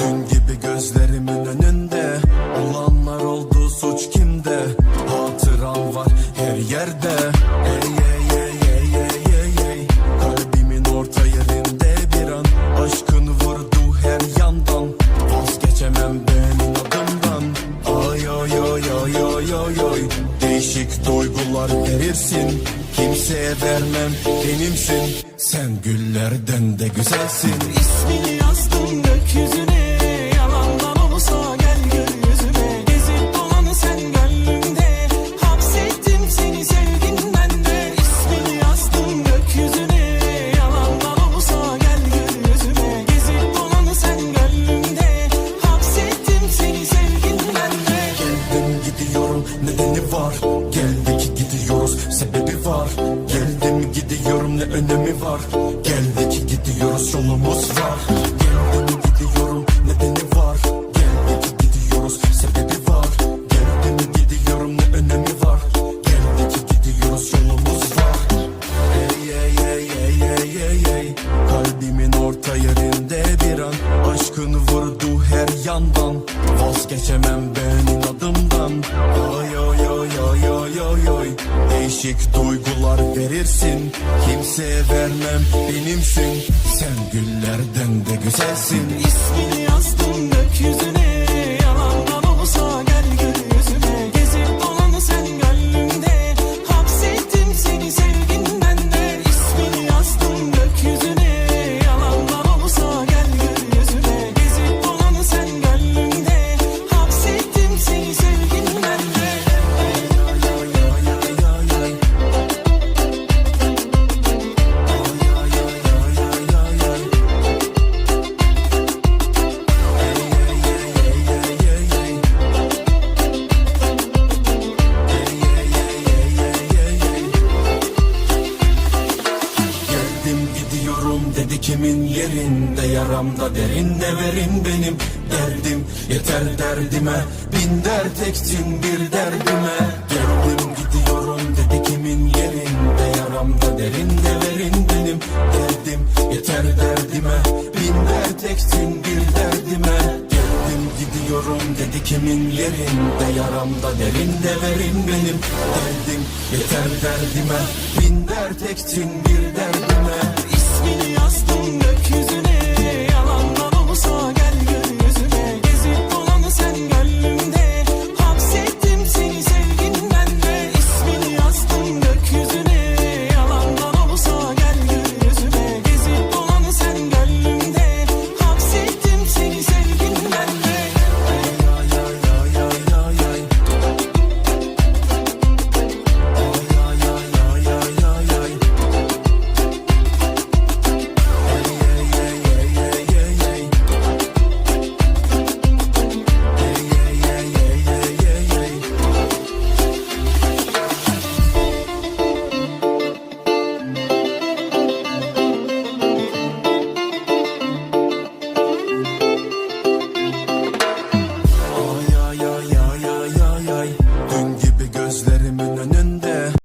Dün gibi gözlerimin önünde Olanlar oldu suç kimde? Hatıram var her yerde. Ey ey ey ey ey ey ey Kalbimin orta yerinde bir an Aşkın vurdu her yandan. Vazgeçemem benim adımdan. Ay ay ay ay ay ay ay. Değişik duygular verirsin. Kimseye vermem benimsin. Sen güllerden de güzelsin. İsmini yazdım nedeni var. Geldik gidiyoruz. Sebebi var. Geldim gidiyorum. Ne önemi var? Geldik gidiyoruz. Yolumuz var. Geldim gidiyorum. Nedeni var. Geldik gidiyoruz. Sebebi var. Geldim gidiyorum. Ne önemi var? Geldik gidiyoruz. Yolumuz var. Ey ey ey ey ey ey ey Kalbimin orta yerinde bir an. Aşkın vurdu her yandan Vazgeçemem ben Değişik duygular verirsin. Kimseye vermem benimsin. Sen güllerden de güzelsin. İsmini yazdım gökyüzüne kimin yerinde Yaramda derinde verin benim derdim? Yeter derdime bin dert ektin bir derdime. Geldim gidiyorum dedi kimin yerinde Yaramda derinde verin benim derdim? Yeter derdime bin dert ektin bir derdime. Geldim gidiyorum dedi kimin yerinde Yaramda derinde verin benim derdim? Yeter derdime bin dert ektin bir derdime